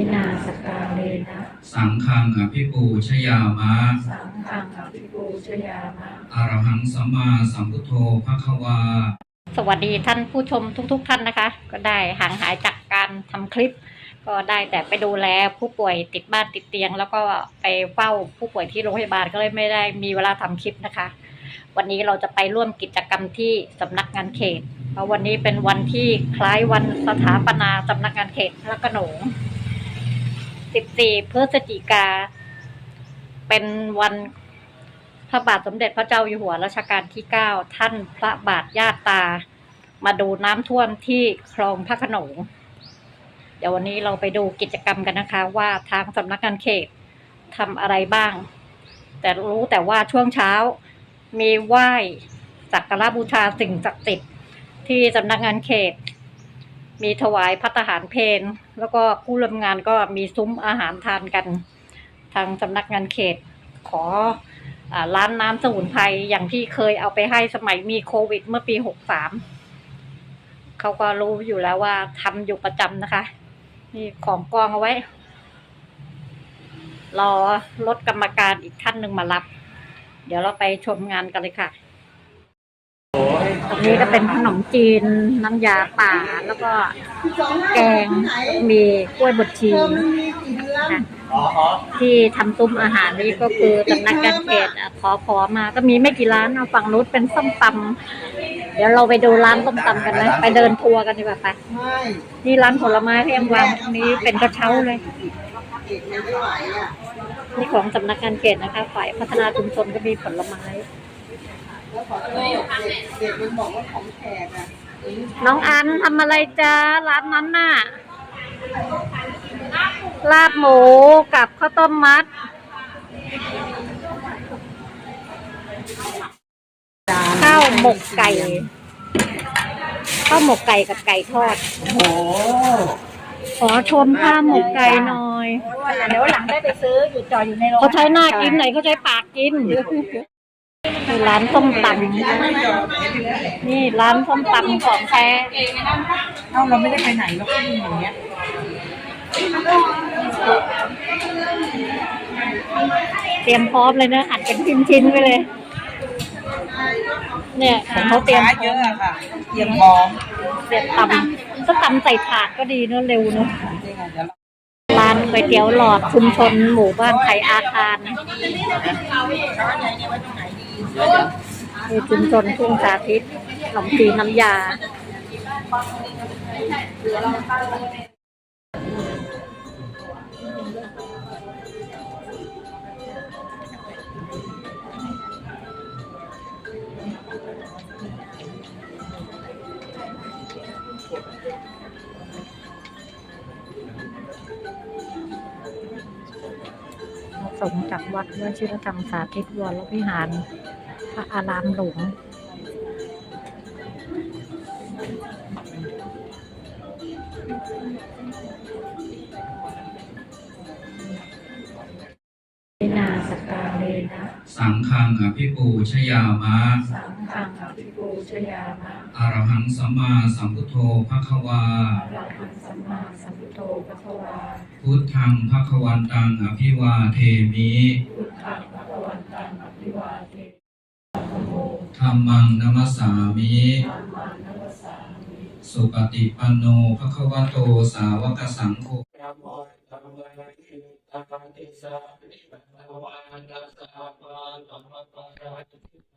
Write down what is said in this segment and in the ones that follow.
วินาสการเลนะสังฆังอภิปูชยามะ สังฆังอภิปูชยามะอรหังสัมมาสัมพุทโธภควา สวัสดีท่านผู้ชมทุก ๆ ท่านนะคะ ก็ได้ห่างหายจากการทำคลิป ก็ได้แต่ไปดูแลผู้ป่วยติดบ้านติดเตียง แล้วก็ไปเฝ้าผู้ป่วยที่โรงพยาบาลก็เลยไม่ได้มีเวลาทำคลิปนะคะ วันนี้เราจะไปร่วมกิจกรรมที่สำนักงานเขตเพราะวันนี้เป็นวันที่คล้ายวันสถาปนาสำนักงานเขตพระโขนง 14 พฤศจิกา เป็นวันพระบาทสมเด็จพระเจ้าอยู่หัวรัชกาลที่ 9 ท่านพระบาทญาติตา มาดูน้ำท่วมที่คลองพระขนง เดี๋ยววันนี้เราไปดูกิจกรรมกันนะคะ ว่าทางสำนักงานเขตทำอะไรบ้าง แต่รู้แต่ว่าช่วงเช้ามีไหว้สักการะบูชาสิ่งศักดิ์สิทธิ์ที่สำนักงานเขต มีถวายพัตหารเพนแล้วก็ผู้ร่วมงานก็มีซุ้มอาหารทานกัน ทางสำนักงานเขต ขออร้านน้ำสมุนไพรอย่างที่เคยเอาไปให้สมัยมีโควิดเมื่อปีหกสามเขาก็รู้อยู่แล้วว่าทำอยู่ประจำนะคะ นี่ของกองเอาไว้ รอรถกรรมการอีกท่านหนึ่งมารับ เดี๋ยวเราไปชมงานกันเลยค่ะ ตรงนี้ก็เป็นขนมจีนน้ำยาป่าแล้วก็แกงมีกล้วยบดชีค่ะที่ทำซุ้มอาหารนี้ก็คือสำนักการเขตอะขอขอมาก็มีไม่กี่ร้านเอาฝั่งนู้นเป็นส้มตำเดี๋ยวเราไปดูร้านส้มตำกันนะไปเดินทัวร์กันดีกว่าไปนี่ร้านผลไม้ที่ยังวางตรงนี้เป็นกระเช้าเลยนี่ของสำนักงานเขตนะคะ ฝ่ายพัฒนาชุมชนก็มีผลไม้ เด็กมันบอกว่าของแขกอะน้องอันทำอะไรจ้าร้านนั้นน่ะ ลาบหมูกับข้าวต้มมัด ข้าวหมกไก่ ข้าวหมกไก่กับไก่ทอด โอ้โหขอชมข้าวหมกไก่หน่อย เดี๋ยวหลังได้ไปซื้ออยู่จออยู่ในโรงเขาใช้หน้ากินไหนเขาใช้ปากกิน นี่ร้านส้มตำนี่ร้านส้มตำของแท้เอ้าเราไม่ได้ไปไหนเราก็อยู่อย่างเงี้ยเตรียมพร้อมเลยนะหั่นเป็นชิ้นๆไปเลย เนี่ยของเขาเตรียมพเยร้ออะมอะค่ะ เตรียมพร้อมเตรียมตำก็ตำใส่ถาดก็ดีเนอะเร็วเนอะจริงอะเดี๋ยวเราร้านก๋วยเตี๋ยวหลอดชุมชนหมู่บ้านไทยอาคาร คือชุมชนทุ่งสาธิตขนมจีนน้ำยาสงฆ์จากวัดวชิรธรรมสาธิตวรวิหาร พระอารามหลวงวินาสการเลนะ สังฆังอภิปูชยามะ สังฆังอภิปูชยามะอรหังสัมมาสัมพุทโธภควาอรหังสัมมาสัมพุทโธพระวา พุทธังภควันตังอภิวาเทมิพุทธังพระวันตังอภิวาเท ธ รรมังนัมสสามิธัมมานัสสามิสุปฏิปันโนภควโตสาวกสังโฆนะโมตัมมะทิตาติสาปิภวานัสสะภะธัมมะปะระติ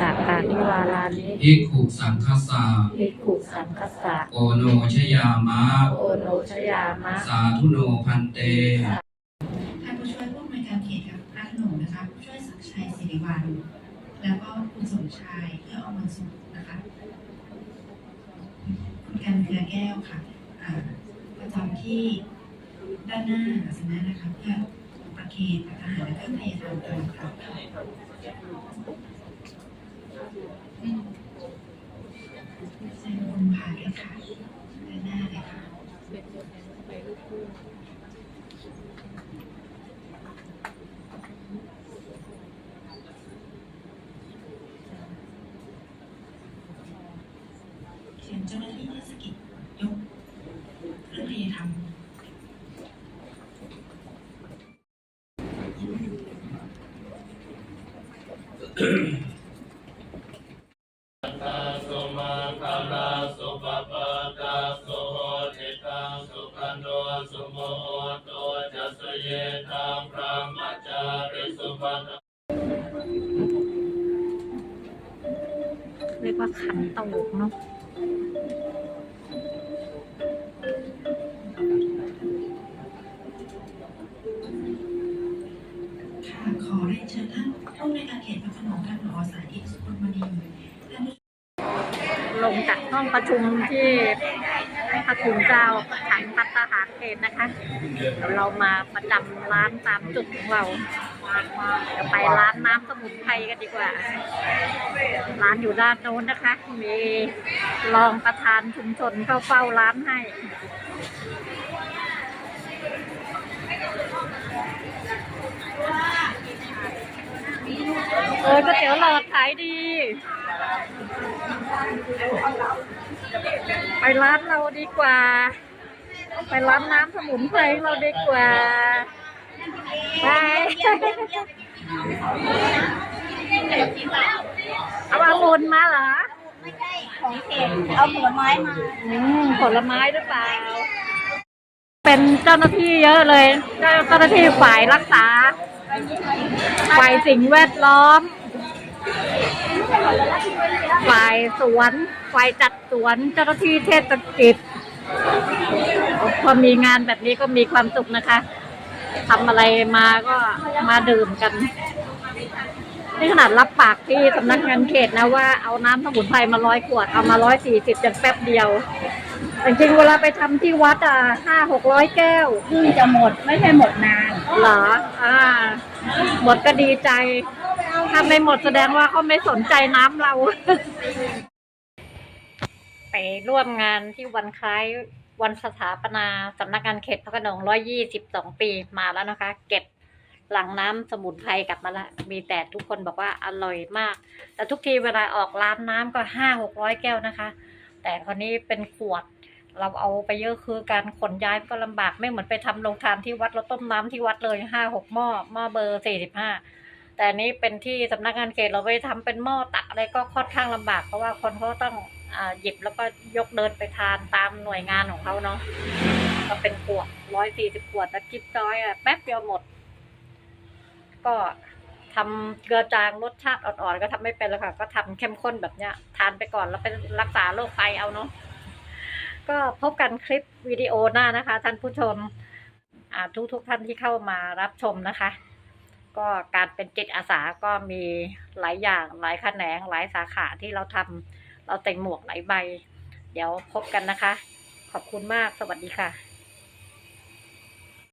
สากานิวารานิภิกขุสังคสาภิกขุสังฆสะโอโนชยามะ โอโนชยามะ สาธุโนพันเต ท่านผู้ช่วยผู้อำนวยการเขตกับพระขนงนะคะผู้ช่วยศักดิ์ชัยศิริวัลแล้วก็คุณสมชายเพื่อเอามันสุขนะคะคุณกันเครือแก้วค่ะอ่าประจำที่ด้านหน้าอาสนะนะคะเพื่อประเคนทหารและก็พยาบาลตัวค่ะ ใส่คุณผ่านด้วยค่ะด้านหน้าเลยค่ะชิญเจ้าหน้าที่เทศกิจยกเครื่องทายธรรม เรียกว่าขันโตกเนาะค่ะขอเรียนเชิญท่านผู้ในวยการเขตพระโขนงท่านผอสาธิตสุพรรณมณีลงจากห้องประชุมที่พระคุณเจ้าขันพัฒหารเขตนะคะเดี๋ยวเรามาประจำร้านตามจุดของเรา เดี๋ยวไปร้านน้ำสมุนไพรกันดีกว่า ร้านอยู่ด้านโน้นนะคะ มีรองประธานชุมชนเข้าเฝ้าร้านให้เออก๋วยเตี๋ยวหลอดขายดี ไปร้านเราดีกว่า ไปร้านน้ำสมุนไพรเราดีกว่า ไปเอาอามุนมาเหรอของเขตเอาผลไม้มาอืมผลไม้หรือเปล่า เป็นเจ้าหน้าที่เยอะเลยเจ้าหน้าที่ฝ่ายรักษา ฝ่ายสิ่งแวดล้อม ฝ่ายสวน ฝ่ายจัดสวน เจ้าหน้าที่เทศกิจพอมีงานแบบนี้ก็มีความสุขนะคะ ทำอะไรมาก็มาดื่มกัน นี่ขนาดรับปากที่สำนักงานเขตนะว่าเอาน้ำสมุนไพรมาร้อยขวดเอามาร้อยสี่สิบอย่างแป๊บเดียวจริงๆเวลาไปทำที่วัดอะห้าหกร้อยแก้วเพิ่งจะหมดไม่ใช่หมดนานเหรออ่า หมดก็ดีใจ ถ้าไม่หมดแสดงว่าเขาไม่สนใจน้ำเรา ไปร่วมงานที่วันคล้าย วันสถาปนาสำนักงานเขตพระขนงร้อยยี่สิบสองปีมาแล้วนะคะ เก็บหลังน้ำสมุนไพรกลับมาละมีแต่ทุกคนบอกว่าอร่อยมาก แต่ทุกทีเวลาออกร้านน้ำก็ห้าหกร้อยแก้วนะคะ แต่ครนี้เป็นขวด เราเอาไปเยอะคือการขนย้ายก็ลำบากไม่เหมือนไปทำโรงทานที่วัดเราต้มน้ำที่วัดเลยห้าหกหม้อหม้อเบอร์สี่สิบห้าแต่นี้เป็นที่สำนักงานเขตเราไปทำเป็นหม้อตักอะไรก็ค่อนข้างลำบากเพราะว่าคนเขาต้อง หยิบแล้วก็ยกเดินไปทานตามหน่วยงานของเขาเนาะก็เป็นขวดร้อยสี่สิบขวดแล้วกิบจ้อยอะแป๊บเดียวหมด ก็ทำเกลือจางรสชาติอ่อนๆก็ทำไม่เป็นแล้วค่ะ ก็ทำเข้มข้นแบบเนี้ย ทานไปก่อนแล้วไปรักษาโรคไตเอาเนาะก็พบกันคลิปวิดีโอหน้านะคะ ท่านผู้ชมทุกทุกท่านที่เข้ามารับชมนะคะ ก็การเป็นจิตอาสาก็มีหลายอย่างหลายแขนงหลายสาขาที่เราทำ เราแต่งหมวกหลายใบ เดี๋ยวพบกันนะคะ ขอบคุณมากสวัสดีค่ะ